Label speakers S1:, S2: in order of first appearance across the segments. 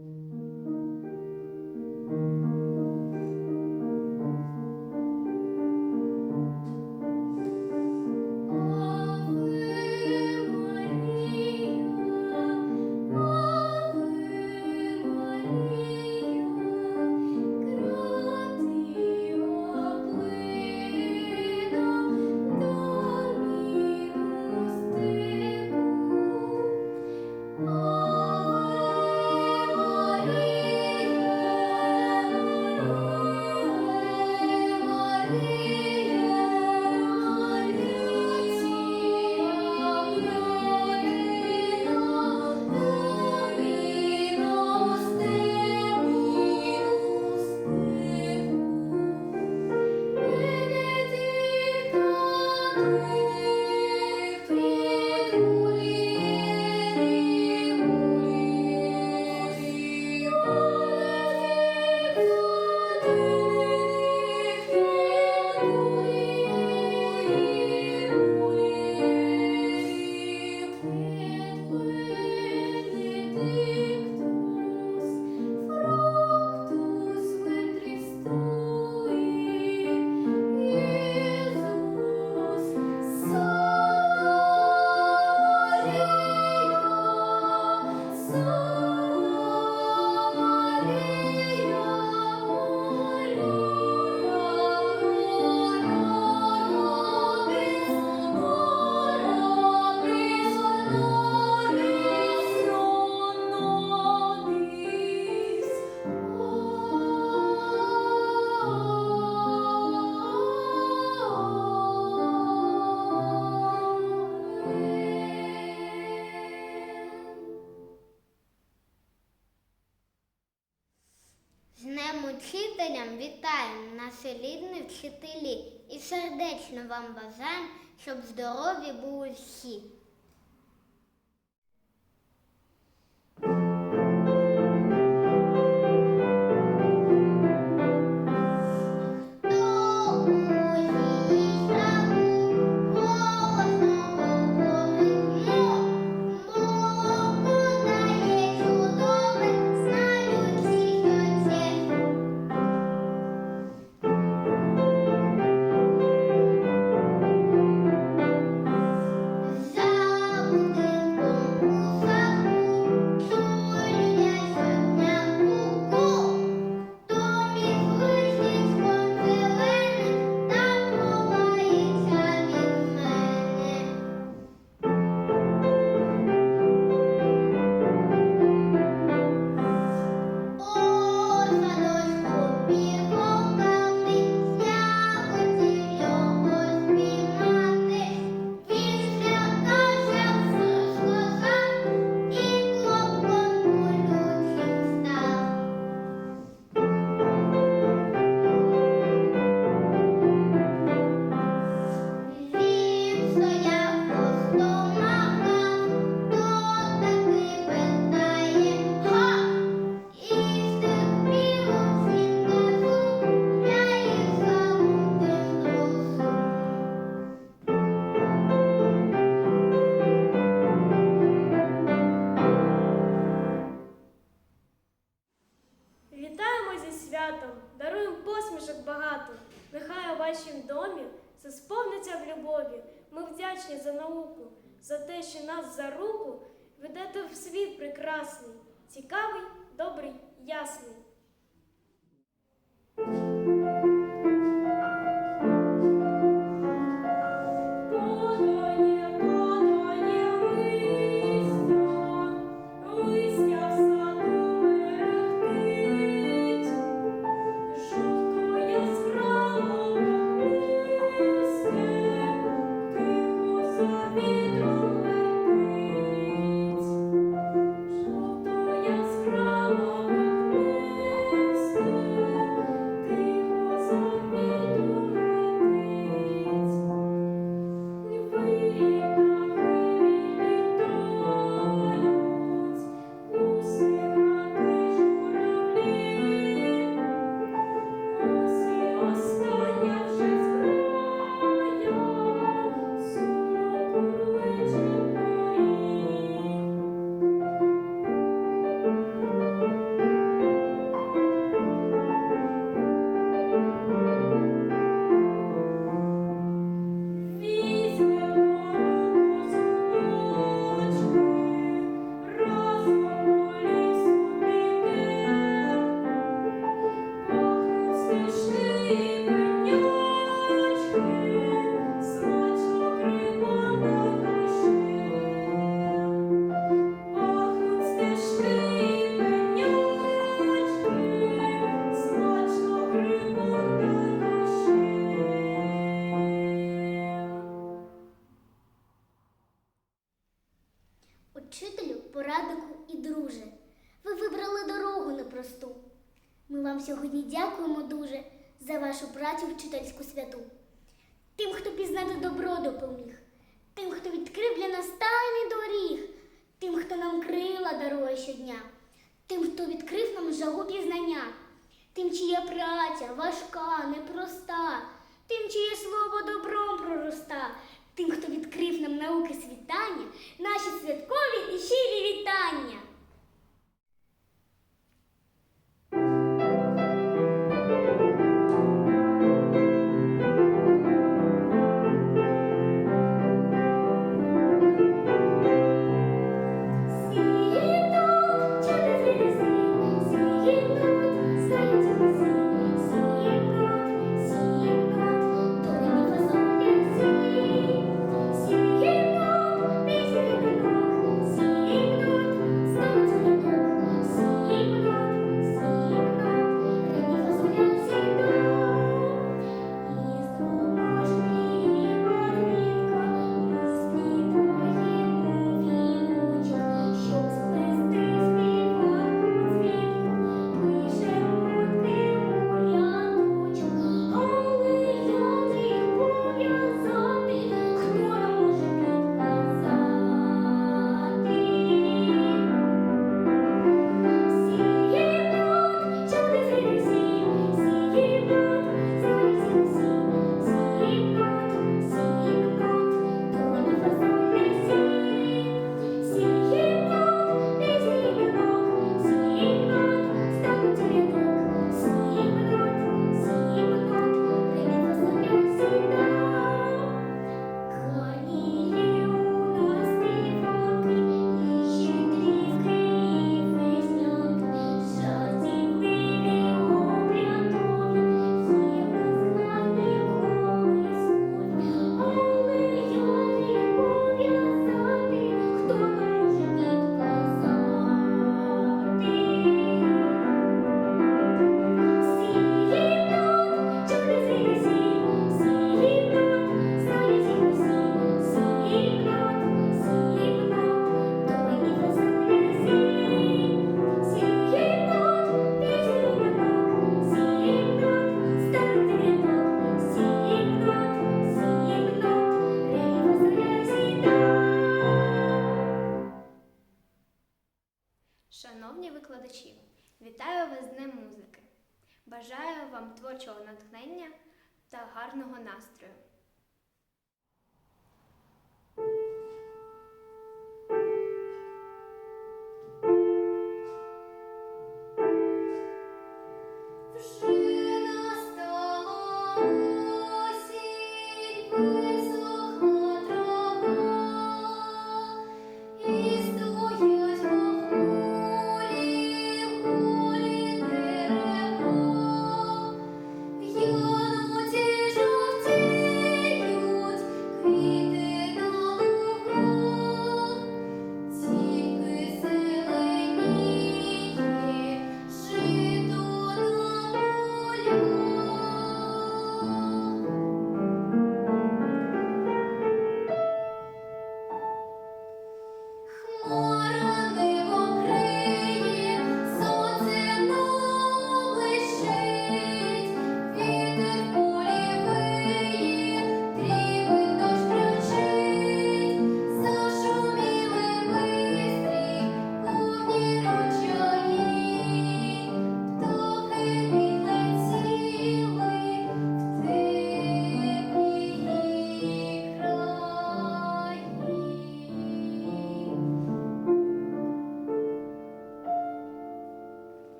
S1: Thank you. Рідні вчителі, і сердечно вам бажаємо, щоб здорові були всі.
S2: Даруємо посмішок багато. Нехай у вашім домі все сповниться в любові. Ми вдячні за науку, за те, що нас за руку ведете в світ прекрасний, цікавий, добрий, ясний. За
S1: вашу працю вчительську святу. Тим, хто пізнати добро допоміг, тим, хто відкрив для нас тайний доріг, тим, хто нам крила дарує щодня, тим, хто відкрив нам жагу пізнання, тим, чия праця важка, непроста, тим, чиє слово добром пророста, тим, хто відкрив нам науки світання, наші святкові і щирі вітання.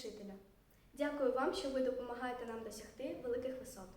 S3: учителя. Дякую вам, що ви допомагаєте нам досягти великих висот.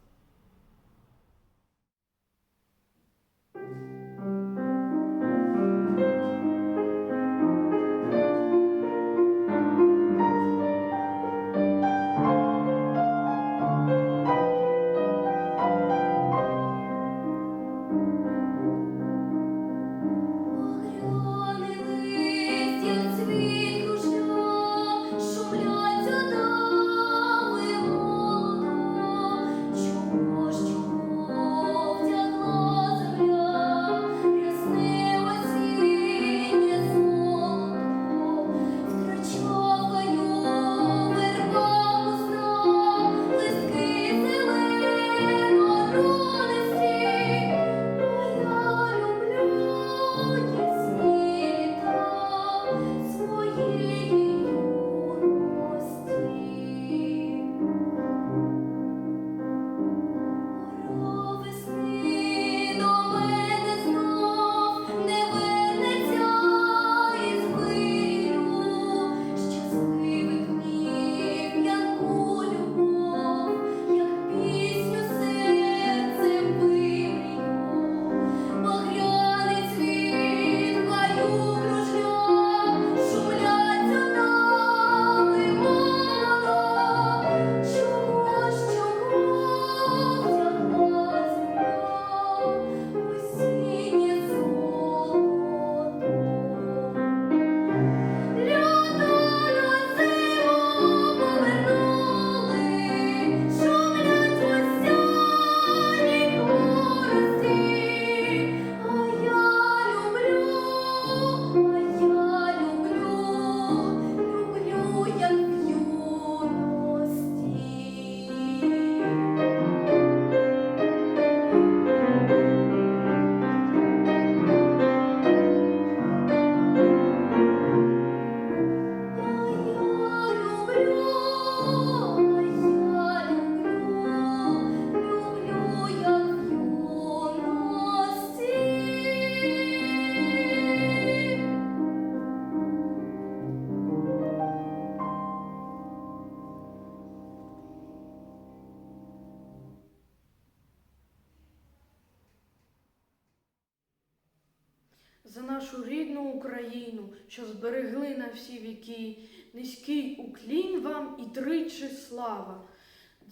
S4: зберегли на всі віки. Низький уклін вам і тричі слава.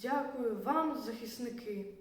S4: Дякую вам, захисники.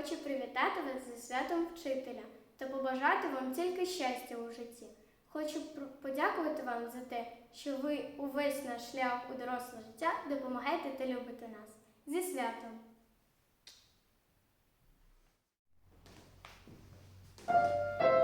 S5: Хочу привітати вас зі святом вчителя та побажати вам тільки щастя у житті. Хочу подякувати вам за те, що ви увесь наш шлях у доросле життя допомагаєте та любите нас. Зі святом!
S3: Сад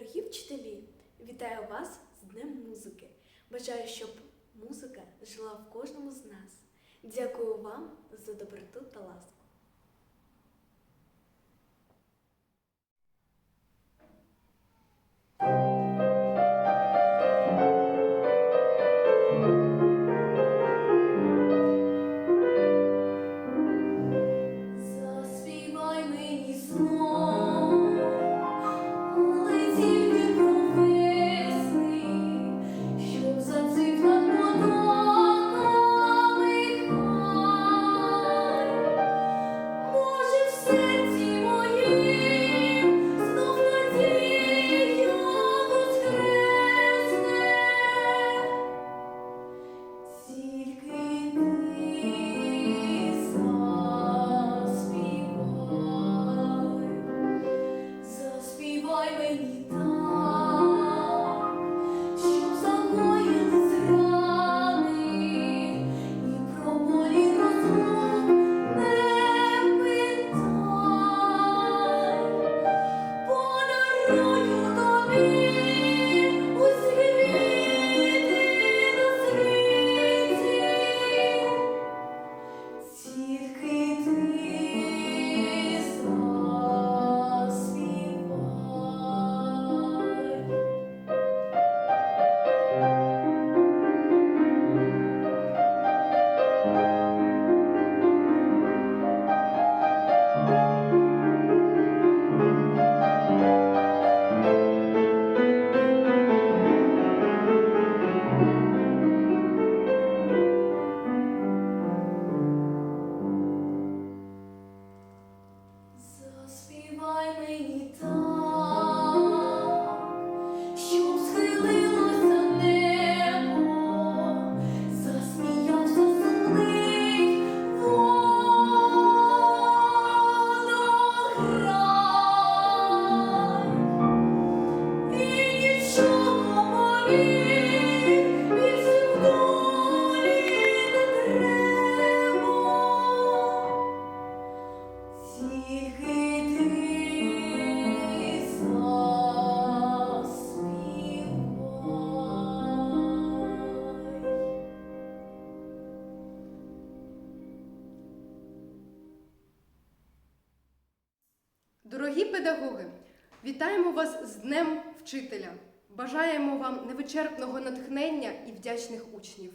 S6: Дорогі вчителі, вітаю вас з Днем музики. Бажаю, щоб музика жила в кожному з нас. Дякую вам за доброту та ласку.
S7: Педагоги, вітаємо вас з Днем Вчителя. Бажаємо вам невичерпного натхнення і вдячних учнів.